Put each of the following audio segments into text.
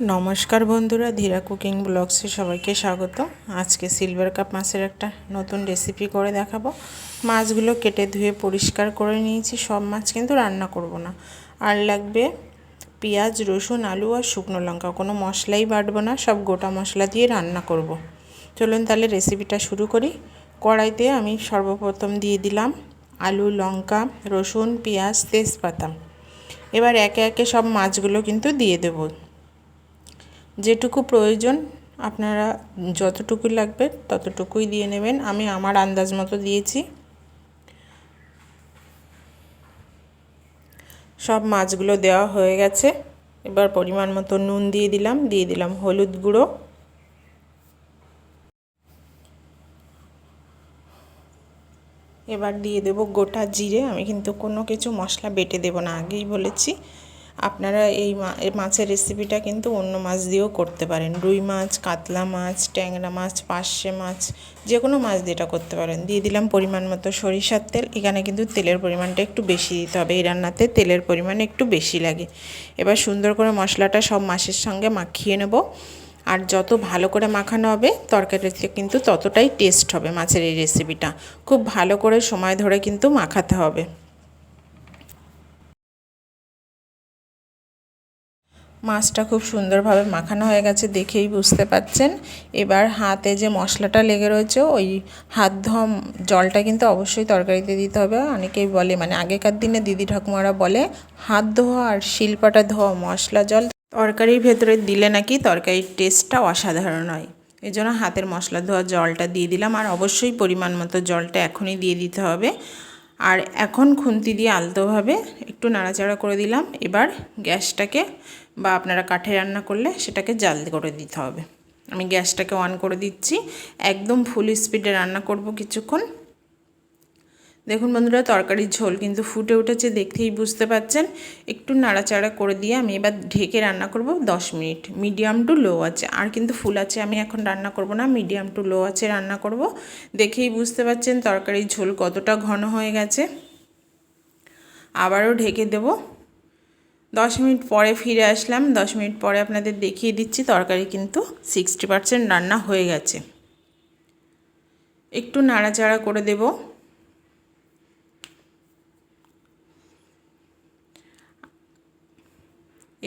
নমস্কার বন্ধুরা, ধীরা কুকিং ব্লগসে সবাইকে স্বাগত। আজকে সিলভার কাপ মাছের একটা নতুন রেসিপি করে দেখাবো। মাছগুলো কেটে ধুয়ে পরিষ্কার করে নিয়েছি, সব মাছ কিন্তু রান্না করব না। আর লাগবে পেঁয়াজ, রসুন, আলু আর শুকনো লঙ্কা, কোনো মশলাই বাটবো না, সব গোটা মশলা দিয়ে রান্না করব। চলুন তাহলে রেসিপিটা শুরু করি। কড়াইতে আমি সর্বপ্রথম দিয়ে দিলাম আলু, লঙ্কা, রসুন, পেঁয়াজ, তেজপাতা। এবার একে একে সব মাছগুলো কিন্তু দিয়ে দেবো। যেটুকু প্রয়োজন আপনারা যতটুকু লাগবে ততটুকুই দিয়ে নেবেন। আমি আমার আন্দাজ মতো দিয়েছি। সব মাছগুলো দেওয়া হয়ে গেছে। এবার পরিমাণ মতো নুন দিয়ে দিলাম। দিয়ে দিলাম হলুদ গুঁড়ো। এবার দিয়ে দেব গোটা জিরে। আমি কিন্তু কোনো কিছু মশলা বেটে দেব না, আগেই বলেছি। আপনারা এই মাছের রেসিপিটা কিন্তু অন্য মাছ দিয়েও করতে পারেন। রুই মাছ, কাতলা মাছ, ট্যাংরা মাছ, পার্শে মাছ যে কোনো মাছ দিয়ে এটা করতে পারেন। দিয়ে দিলাম পরিমাণ মতো সরিষার তেল। এখানে কিন্তু তেলের পরিমাণটা একটু বেশি দিতে হবে। এই রান্নাতে তেলের পরিমাণ একটু বেশি লাগে। এবার সুন্দর করে মশলাটা সব মাছের সঙ্গে মাখিয়ে নেব। আর যত ভালো করে মাখানো হবে তরকারিতে কিন্তু ততটাই টেস্ট হবে মাছের এই রেসিপিটা খুব ভালো করে সময় ধরে কিন্তু মাখাতে হবে। মাছটা খুব সুন্দরভাবে মাখানো হয়ে গেছে দেখেই বুঝতে পাচ্ছেন। এবার হাতে যে মশলাটা লেগে রয়েছে, ওই হাত ধোয়া জলটা কিন্তু অবশ্যই তরকারিতে দিতে হবে। অনেকেই বলে মানে আগেকার দিনে দিদি ঠাকুমারা বলে, হাত ধোয়া আর শিলপাটা ধোয়া, মশলা জল তরকারির ভেতরে দিলে নাকি তরকারির টেস্টটা অসাধারণ হয়। এই জন্য হাতের মশলা ধোয়া জলটা দিয়ে দিলাম আর অবশ্যই পরিমাণ মতো জলটা এখনই দিয়ে দিতে হবে। আর এখন খুন্তি দিয়ে আলতোভাবে একটু নাড়াচাড়া করে দিলাম। এবার গ্যাসটাকে বা আপনারা কাঠে রান্না করলে সেটাকে জাল করে দিতে হবে। আমি গ্যাসটাকে অন করে দিচ্ছি। একদম ফুল স্পিডে রান্না করব কিছুক্ষণ। দেখুন বন্ধুরা, তরকারির ঝোল কিন্তু ফুটে উঠেছে, দেখতেই বুঝতে পাচ্ছেন। একটু নাড়াচাড়া করে দিয়ে আমি এবার ঢেকে রান্না করব দশ মিনিট। মিডিয়াম টু লো আছে। আর কিন্তু ফুল আছে, আমি এখন রান্না করব না মিডিয়াম টু লো আছে রান্না করব। দেখেই বুঝতে পাচ্ছেন তরকারির ঝোল কতটা ঘন হয়ে গেছে। আবারও ঢেকে দেব। দশ মিনিট পরে ফিরে আসলাম। দশ মিনিট পরে আপনাদের দেখিয়ে দিচ্ছি, তরকারি কিন্তু সিক্সটি রান্না হয়ে গেছে। একটু নাড়াচাড়া করে দেবো।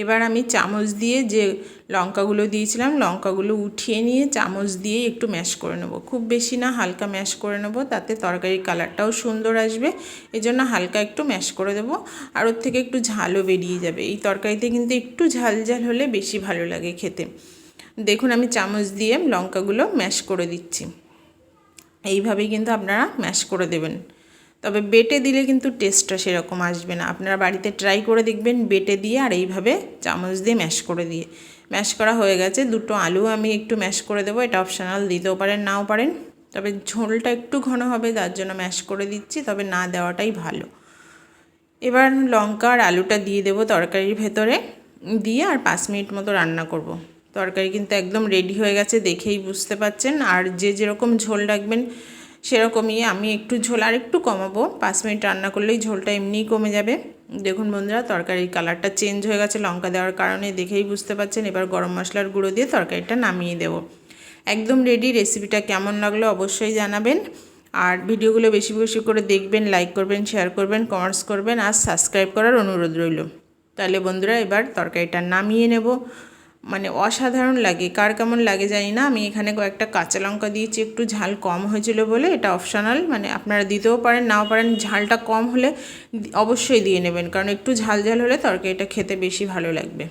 এবার আমি চামচ দিয়ে যে লঙ্কাগুলো দিয়েছিলাম, লঙ্কাগুলো উঠিয়ে নিয়ে চামচ দিয়ে একটু ম্যাশ করে নেব। খুব বেশি না, হালকা ম্যাশ করে নেব, তাতে তরকারির কালারটাও সুন্দর আসবে। এই জন্য হালকা একটু ম্যাশ করে দেবো, আর ওর থেকে একটু ঝালও বেরিয়ে যাবে। এই তরকারিতে কিন্তু একটু ঝাল ঝাল হলে বেশি ভালো লাগে খেতে। দেখুন, আমি চামচ দিয়ে লঙ্কাগুলো ম্যাশ করে দিচ্ছি। এইভাবেই কিন্তু আপনারা ম্যাশ করে দেবেন। তবে বেটে দিলে কিন্তু টেস্টটা সেরকম আসবে না। আপনারা বাড়িতে ট্রাই করে দেখবেন বেটে দিয়ে আর এইভাবে চামচ দিয়ে ম্যাশ করে দিয়ে। ম্যাশ করা হয়ে গেছে, দুটো আলু আমি একটু ম্যাশ করে দেবো, এটা অপশনাল দিতেও পারেন, নাও পারেন। তবে ঝোলটা একটু ঘন হবে তার জন্য ম্যাশ করে দিচ্ছি, তবে না দেওয়াটাই ভালো। এবার লঙ্কা আর আলুটা দিয়ে দেবো তরকারির ভেতরে, দিয়ে আর পাঁচ মিনিট মতো রান্না করব। তরকারি কিন্তু একদম রেডি হয়ে গেছে, দেখেই বুঝতে পাচ্ছেন। আর যে যেরকম ঝোল রাখবেন সেরকমই আমি একটু ঝোল আর একটু কমাবো। পাঁচ মিনিট রান্না করলেই ঝোলটা এমনিই কমে যাবে। দেখুন বন্ধুরা, তরকারির কালারটা চেঞ্জ হয়ে গেছে লঙ্কা দেওয়ার কারণে, দেখেই বুঝতে পারছেন এবার গরম মশলার গুঁড়ো দিয়ে তরকারিটা নামিয়ে দেব। একদম রেডি রেসিপিটা কেমন লাগল অবশ্যই জানাবেন। আর ভিডিওগুলো বেশি বেশি করে দেখবেন লাইক করবেন শেয়ার করবেন কমেন্টস করবেন, আর সাবস্ক্রাইব করার অনুরোধ রইল। তাহলে বন্ধুরা, এবার তরকারিটা নামিয়ে নেব। মানে অসাধারণ লাগে। কার কেমন লাগে জানি না। আমি এখানে কয়েকটা কাঁচা লঙ্কা দিয়েছি, একটু ঝাল কম হয়েছিল বলে। এটা অপশনাল মানে আপনারা দিতেও পারেন, নাও পারেন। ঝালটা কম হলে অবশ্যই দিয়ে নেবেন, কারণ একটু ঝাল ঝাল হলে তরকারিটা খেতে বেশি ভালো লাগবে।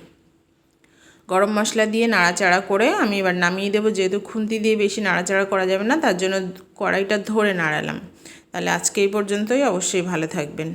গরম মশলা দিয়ে নাড়াচাড়া করে আমি এবার নামিয়ে দেবো। যেহেতু খুন্তি দিয়ে বেশি নাড়াচাড়া করা যাবে না, তার জন্য কড়াইটা ধরে নাড়ালাম। তাহলে আজকে এই পর্যন্তই। অবশ্যই ভালো থাকবেন।